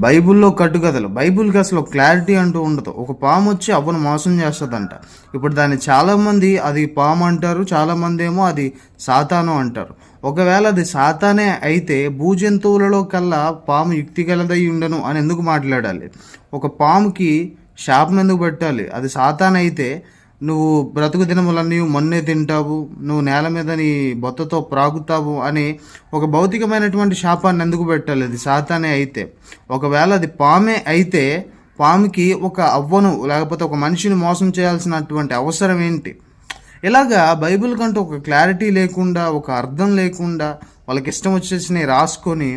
బైబిల్లో కట్టుకథలు బైబిల్కి అసలు క్లారిటీ అంటూ ఉండదు. ఒక పాము వచ్చి అవ్వను మోసం చేస్తుందంట. ఇప్పుడు దాన్ని చాలామంది అది పాము అంటారు చాలామంది ఏమో అది సాతాను అంటారు. ఒకవేళ అది సాతానే అయితే భూజంతువులలో కల్లా పాము యుక్తి గలదై ఉండను అని ఎందుకు మాట్లాడాలి? ఒక పాముకి శాపం ఎందుకు పెట్టాలి? అది సాతాన్ అయితే నువ్వు బ్రతుకు దినములన్నీ మన్నే తింటావు నువ్వు నేల మీద నీ బొత్తతో ప్రాగుతావు అని ఒక భౌతికమైనటువంటి శాపాన్ని ఎందుకు పెట్టాలి అది సాతానే అయితే. ఒకవేళ అది పామే అయితే పాముకి ఒక అవ్వను లేకపోతే ఒక మనిషిని మోసం చేయాల్సినటువంటి అవసరం ఏంటి? ఇలాగా బైబిల్ కంటూ ఒక క్లారిటీ లేకుండా ఒక అర్థం లేకుండా వాళ్ళకి ఇష్టం వచ్చేసినవి రాసుకొని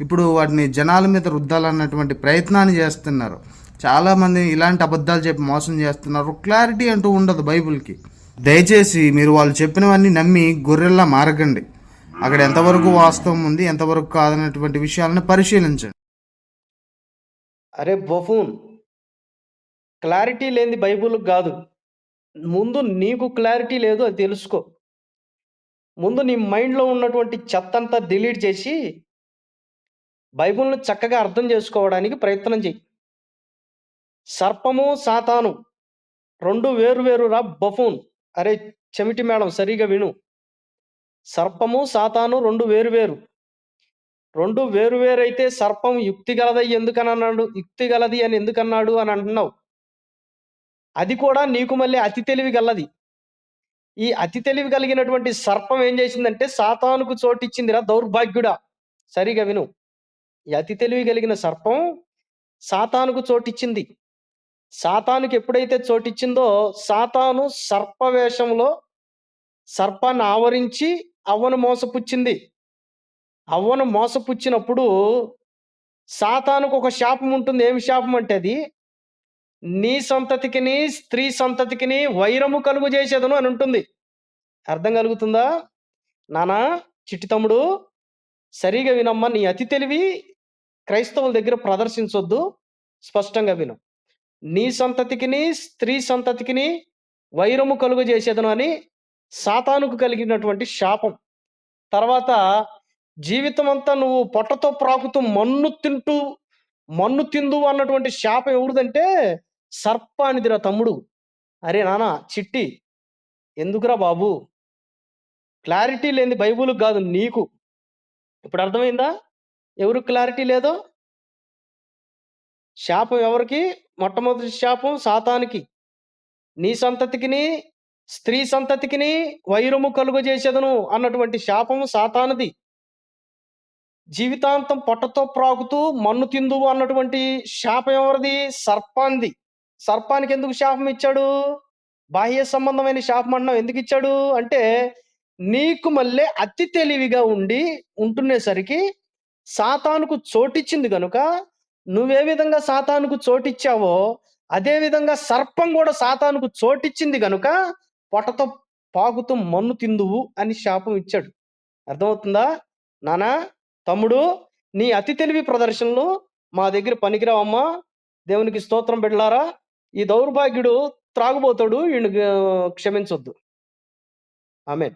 ఇప్పుడు వాటిని జనాల మీద రుద్దాలన్నటువంటి ప్రయత్నాన్ని చేస్తున్నారు. చాలామంది ఇలాంటి అబద్ధాలు చెప్పి మోసం చేస్తున్నారు. క్లారిటీ అంటూ ఉండదు బైబిల్కి. దయచేసి మీరు వాళ్ళు చెప్పినవన్నీ నమ్మి గొర్రెల్లా మారకండి. అక్కడ ఎంతవరకు వాస్తవం ఉంది ఎంతవరకు కాదన్నటువంటి విషయాలను పరిశీలించండి. అరే బొఫూన్ క్లారిటీ లేని బైబుల్ కాదు. ముందు నీకు క్లారిటీ లేదు అది తెలుసుకో. ముందు నీ మైండ్లో ఉన్నటువంటి చెత్త అంతా డిలీట్ చేసి బైబుల్ని చక్కగా అర్థం చేసుకోవడానికి ప్రయత్నం చెయ్యి. సర్పము సాతాను రెండు వేరు వేరురా బఫూన్. అరే చెమిటి మేడం సరిగా విను. సర్పము సాతాను రెండు వేరు వేరు. రెండు వేరు వేరు అయితే సర్పం యుక్తి గలదై ఎందుకని అన్నాడు యుక్తి గలది అని ఎందుకన్నాడు అని అంటున్నావు? అది కూడా నీకు మళ్ళీ అతి తెలివి గలది. ఈ అతి తెలివి కలిగినటువంటి సర్పం ఏం చేసిందంటే సాతానుకు చోటిచ్చిందిరా దౌర్భాగ్యుడా. సరిగా విను. ఈ అతి తెలివి కలిగిన సర్పం సాతానుకు చోటిచ్చింది. సాతానుకి ఎప్పుడైతే చోటిచ్చిందో సాతాను సర్పవేషంలో సర్పాన్ని ఆవరించి అవ్వను మోసపుచ్చింది. అవ్వను మోసపుచ్చినప్పుడు సాతానుకు ఒక శాపం ఉంటుంది. ఏమి శాపం అంటే అది? నీ సంతతికిని స్త్రీ సంతతికిని వైరము కలుగు చేసేదను అని ఉంటుంది. అర్థం కలుగుతుందా? నానా చిట్టి తమ్ముడు సరిగా వినమ్మా. నీ అతి తెలివి క్రైస్తవుల దగ్గర ప్రదర్శించొద్దు. స్పష్టంగా విను. నీ సంతతికిని స్త్రీ సంతతికిని వైరము కలుగు చేసేదను అని సాతానుకు కలిగినటువంటి శాపం. తర్వాత జీవితం అంతా నువ్వు పొట్టతో ప్రాకుతూ మన్ను తింటూ మన్ను తిందు అన్నటువంటి శాపం ఎవరిదంటే సర్పానిదిరా తమ్ముడు. అరే నాన్న చిట్టి ఎందుకురా బాబు? క్లారిటీ లేని బైబుల్ కాదు నీకు. ఇప్పుడు అర్థమైందా? ఎవరు క్లారిటీ లేదో? శాపం ఎవరికి? మొట్టమొదటి శాపం సాతానికి. నీ సంతతికిని స్త్రీ సంతతికిని వైరము కలుగు చేసేదను అన్నటువంటి శాపము సాతానది. జీవితాంతం పొట్టతో ప్రాకుతూ మన్ను తిందువు అన్నటువంటి శాపం ఎవరిది? సర్పాంది. సర్పానికి ఎందుకు శాపం ఇచ్చాడు? బాహ్య సంబంధమైన శాపం అన్నం ఎందుకు ఇచ్చాడు? అంటే నీకు మళ్ళీ అతి తెలివిగా ఉండి ఉంటునేసరికి సాతానుకు చోటిచ్చింది కనుక నువ్వే విధంగా సాతానుకు చోటిచ్చావో అదే విధంగా సర్పం కూడా సాతానుకు చోటిచ్చింది కనుక పొటతో పాకుతూ మన్ను తిందువు అని శాపం ఇచ్చాడు. అర్థమవుతుందా? నానా తమ్ముడు నీ అతి తెలివి ప్రదర్శనలు మా దగ్గర పనికిరావమ్మా. దేవునికి స్తోత్రం పెడలారా ఈ దౌర్భాగ్యుడు త్రాగుబోతాడు ఈయన క్షమించొద్దు. ఆమె